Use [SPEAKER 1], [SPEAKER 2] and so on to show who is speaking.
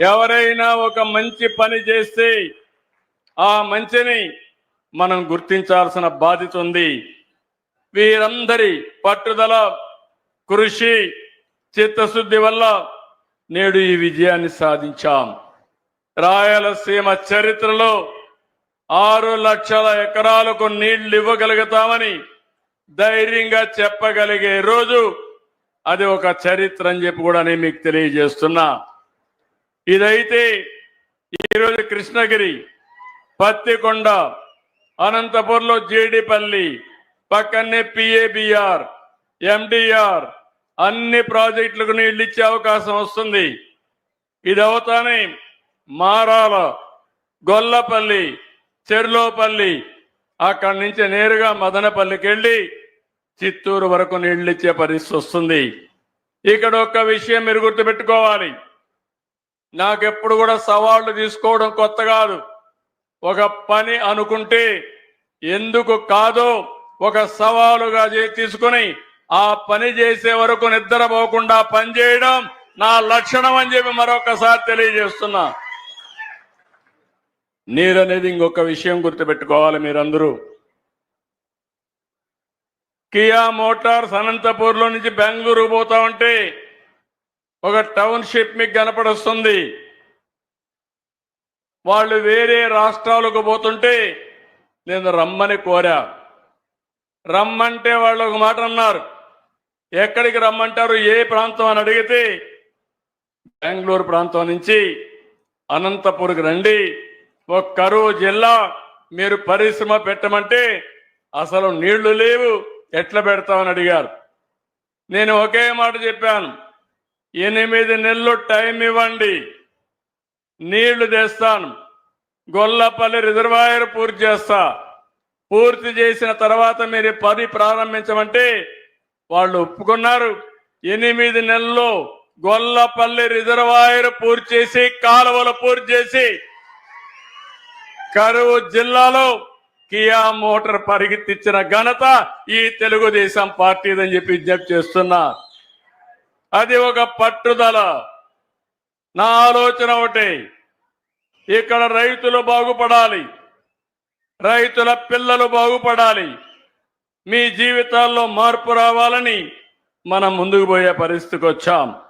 [SPEAKER 1] ఎవరైనా ఒక మంచి పని చేస్తే ఆ మంచిని మనం గుర్తించాల్సిన బాధ్యత ఉంది. వీరందరి పట్టుదల కృషి చిత్తశుద్ధి వల్ల నేడు ఈ విజయాన్ని సాధించాం. రాయలసీమ చరిత్రలో ఆరు లక్షల ఎకరాలకు నీళ్ళు ఇవ్వగలుగుతామని ధైర్యంగా చెప్పగలిగే రోజు అది ఒక చరిత్ర అని చెప్పి కూడా నేను మీకు తెలియజేస్తున్నా. ఇదైతే ఈరోజు కృష్ణగిరి పత్తికొండ అనంతపూర్లో జేడిపల్లి పక్కనే పిఏబిఆర్ ఎండిఆర్ అన్ని ప్రాజెక్టులకు నీళ్ళు ఇచ్చే అవకాశం వస్తుంది. ఇది అవుతానే మారాల గొల్లపల్లి చెర్లోపల్లి అక్కడి నుంచి నేరుగా మదనపల్లికి వెళ్ళి చిత్తూరు వరకు నీళ్ళు ఇచ్చే పరిస్థితి వస్తుంది. ఇక్కడ ఒక్క విషయం మీరు గుర్తుపెట్టుకోవాలి. నాకెప్పుడు కూడా సవాళ్ళు తీసుకోవడం కొత్త కాదు. ఒక పని అనుకుంటే ఎందుకు కాదో ఒక సవాలుగా తీసుకుని ఆ పని చేసే వరకు నిద్రపోకుండా పనిచేయడం నా లక్షణం అని చెప్పి మరొకసారి తెలియజేస్తున్నా. నీరు అనేది ఇంకొక విషయం గుర్తుపెట్టుకోవాలి మీరందరూ. కియా మోటార్స్ అనంతపూర్లో నుంచి బెంగళూరు పోతా ఉంటే ఒక టౌన్షిప్ మీకు కనపడొస్తుంది. వాళ్ళు వేరే రాష్ట్రాలకు పోతుంటే నేను రమ్మని కోరా. రమ్మంటే వాళ్ళు ఒక మాట అన్నారు. ఎక్కడికి రమ్మంటారు? ఏ ప్రాంతం అని అడిగితే బెంగళూరు ప్రాంతం నుంచి అనంతపూర్కి రండి. ఒక కరువు జిల్లా మీరు పరిశ్రమ పెట్టమంటే అసలు నీళ్ళు లేవు. ఎట్లా పెడతామని అడిగారు. నేను ఒకే మాట చెప్పాను. ఎనిమిది నెలలు టైం ఇవ్వండి. నీళ్ళు తెస్తాను. గొల్లపల్లి రిజర్వాయర్ పూర్తి చేస్తా. పూర్తి చేసిన తర్వాత మీరు పని ప్రారంభించమంటే వాళ్ళు ఒప్పుకున్నారు. ఎనిమిది నెలల్లో గొల్లపల్లి రిజర్వాయర్ పూర్తి చేసి కాలువలు పూర్తి చేసి కరువు జిల్లాలో కియా మోటార్ పరిగెత్తిచ్చిన ఘనత ఈ తెలుగుదేశం పార్టీదని చెప్పి విజ్ఞప్తి చేస్తున్నా. అది ఒక పట్టుదల. నా ఆలోచన ఒకటి. ఇక్కడ రైతులు బాగుపడాలి. రైతుల పిల్లలు బాగుపడాలి. మీ జీవితాల్లో మార్పు రావాలని మనం ముందుకు పోయే పరిస్థితికి వచ్చాం.